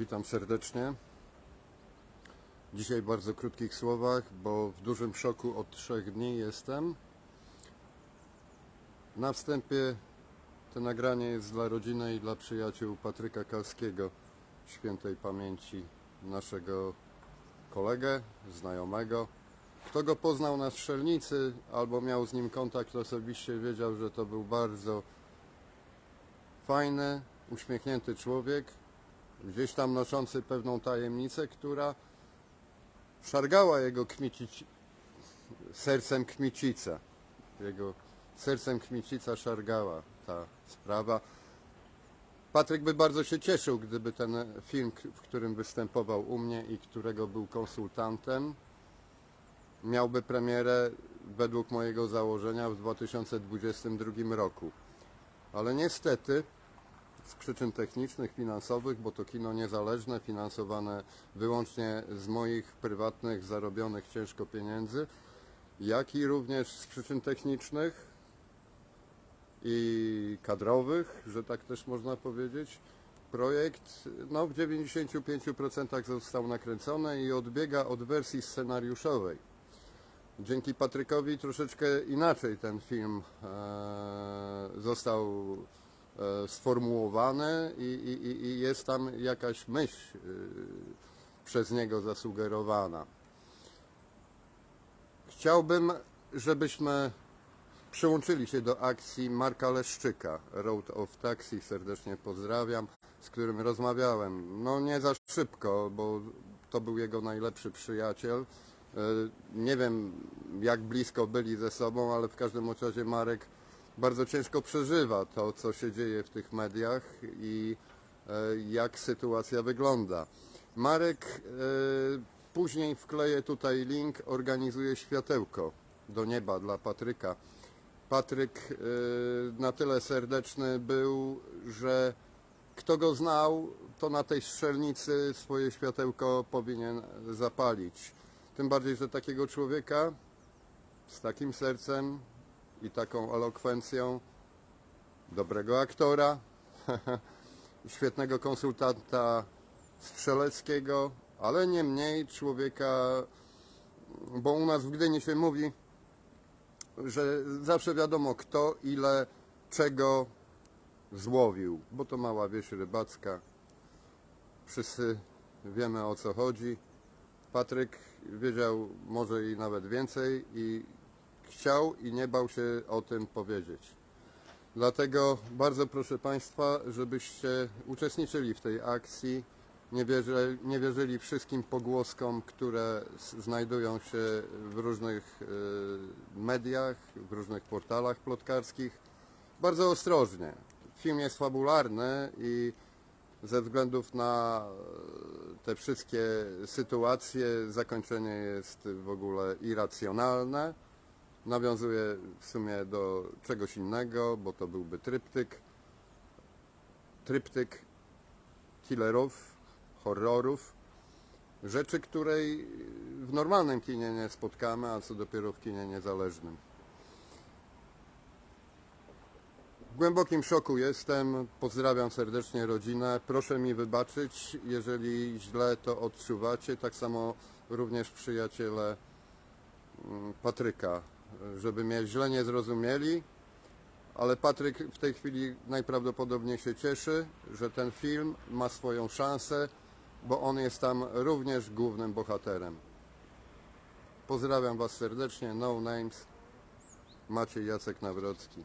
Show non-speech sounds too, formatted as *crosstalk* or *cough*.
Witam serdecznie. Dzisiaj w bardzo krótkich słowach, bo w dużym szoku od trzech dni jestem. Na wstępie to nagranie jest dla rodziny i dla przyjaciół Patryka Kalskiego, świętej pamięci naszego kolegę, znajomego. Kto go poznał na strzelnicy albo miał z nim kontakt osobiście, wiedział, że to był bardzo fajny, uśmiechnięty człowiek, gdzieś tam noszący pewną tajemnicę, która szargała jego kmicić, sercem kmicica. Jego sercem kmicica szargała ta sprawa. Patryk by bardzo się cieszył, gdyby ten film, w którym występował u mnie i którego był konsultantem, miałby premierę według mojego założenia w 2022 roku. Ale niestety z przyczyn technicznych, finansowych, bo to kino niezależne, finansowane wyłącznie z moich prywatnych, zarobionych ciężko pieniędzy, jak i również z przyczyn technicznych i kadrowych, że tak też można powiedzieć. Projekt no, w 95% został nakręcony i odbiega od wersji scenariuszowej. Dzięki Patrykowi troszeczkę inaczej ten film e, został e, sformułowany i, i, i- i jest tam jakaś myśl e, przez niego zasugerowana. Chciałbym, żebyśmy przyłączyli się do akcji Marka Leszczyka, Road of Taxi, serdecznie pozdrawiam, z którym rozmawiałem. No nie za szybko, bo to był jego najlepszy przyjaciel. E, Nie wiem, jak blisko byli ze sobą, ale w każdym razie Marek bardzo ciężko przeżywa to, co się dzieje w tych mediach i e, jak sytuacja wygląda. Marek e, później wkleję tutaj link, organizuje światełko do nieba dla Patryka. Patryk e, na tyle serdeczny był, że kto go znał, to na tej strzelnicy swoje światełko powinien zapalić. Tym bardziej, że takiego człowieka z takim sercem i taką elokwencją, dobrego aktora, *laughs* świetnego konsultanta strzeleckiego, ale nie mniej człowieka, bo u nas w Gdyni się mówi, że zawsze wiadomo kto, ile, czego złowił, bo to mała wieś rybacka. Wszyscy wiemy o co chodzi. Patryk wiedział może i nawet więcej i chciał i nie bał się o tym powiedzieć. Dlatego bardzo proszę Państwa, żebyście uczestniczyli w tej akcji, nie, nie wierzyli wszystkim pogłoskom, które znajdują się w różnych e, mediach, w różnych portalach plotkarskich. Bardzo ostrożnie. Film jest fabularny i ze względów na e, te wszystkie sytuacje zakończenie jest w ogóle irracjonalne. Nawiązuje w sumie do czegoś innego, bo to byłby tryptyk. Tryptyk killerów, horrorów. Rzeczy, której w normalnym kinie nie spotkamy, a co dopiero w kinie niezależnym. W głębokim szoku jestem. Pozdrawiam serdecznie rodzinę. Proszę mi wybaczyć, jeżeli źle to odczuwacie. Tak samo również przyjaciele mm, Patryka, żeby mnie źle nie zrozumieli. Ale Patryk w tej chwili najprawdopodobniej się cieszy, że ten film ma swoją szansę, bo on jest tam również głównym bohaterem. Pozdrawiam Was serdecznie. No Names. Maciej Jacek Nawrocki.